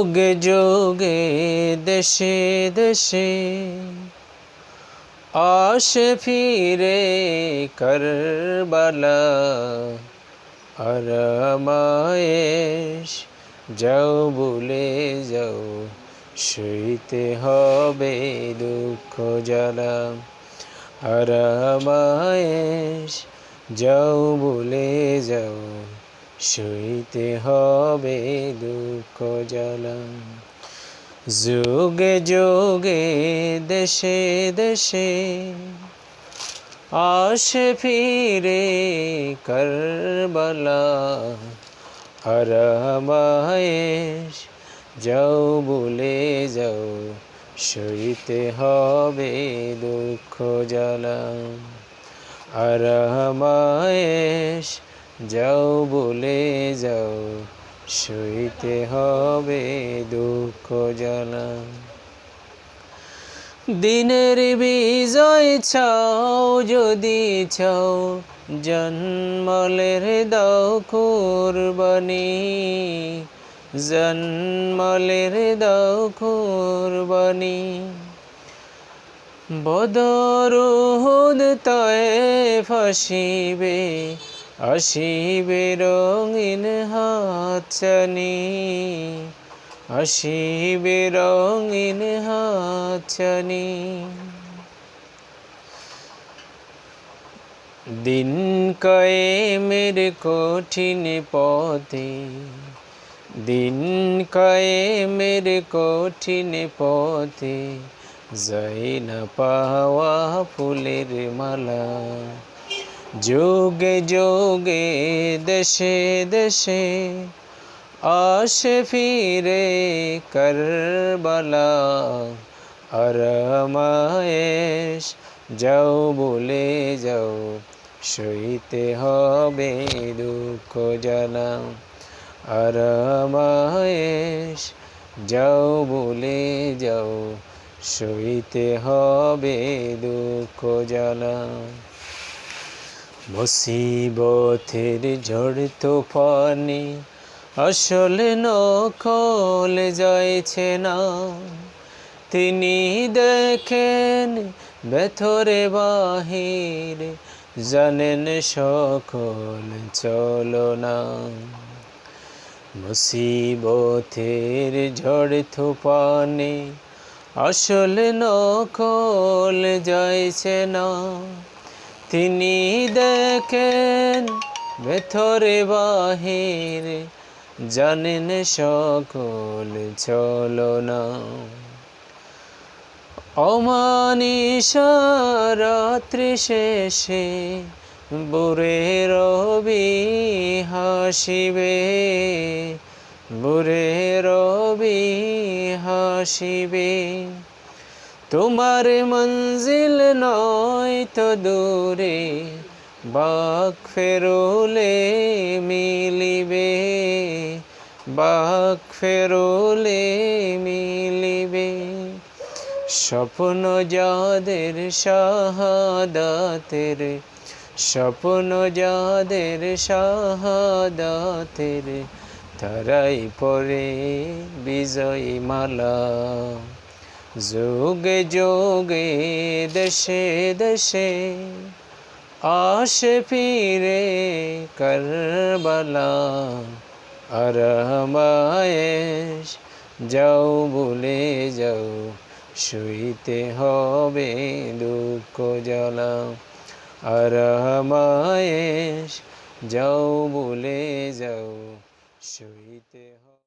যোগে যোগে, দেশে দেশে আসে ফিরে করবালা। আর মায়েশ যাও বলে যাও, সইতে হবে দুঃখ জ্বালা। আর মায়েশ যাও বলে যাও সইতে হবে দুঃখ জ্বালা যোগে যোগে, দেশে দেশে আসে ফিরে করবালা। আর মায়েশ যাও বলে যাও সইতে হবে দুঃখ জ্বালা আর মায়েশ যাও বলে যাও, সইতে হবে দুঃখ জ্বালা দিনের বিজয় চাও, যদি চাও জন্মলের দাও কুরবানি। জন্মলের দাও কুরবানি। বদরুহুদ তয়ে ফাঁসিবে আসিবে রঙিন হাতছানি আসিবে রঙিন হাতছানি। দিন কয়েমের কঠিন পথে, দিন কয়েমের কঠিন পথে যাই না পাওয়া ফুলের মালা যোগে যোগে, দেশে দেশে আসে ফিরে করবালা। আর মায়েশ, যাও বলে যাও, সইতে হবে দুঃখ জ্বালা আর মায়েশ, যাও বলে যাও, সইতে হবে দুঃখ জ্বালা মুসিবতের ঝড় তোফানে, আসলে নকল যাইছে না। তিনি দেখেন ভেতরে বাহির, জানেন সকল চলো না। মুসিবতের ঝড় তোফানে, আসলে নকল যাইছে না। তিনি দেখেন ভেতরে বাহির, জানেন সকল চলো না অমানিসা রাত্রি শেষে বুড়ে রবি হাসিবে, বুড়ে রবি হাসিবে। তোমার মঞ্জিল নয় তো দূরে বাক ফেরোলে মিলিবে বাক ফেরোলে মিলিবে। স্বপ্ন যাদের শাহাদাতের, স্বপ্ন যাদের শাহাদাতের, তারাই পরে বিজয়ী মালা। যোগে যোগে, দেশে দেশে আসে ফিরে করবালা, আর মায়েশ যাও বলে যাও সইতে হবে দুঃখ জ্বালা। আর মায়েশ যাও বলে যাও সইতে হবে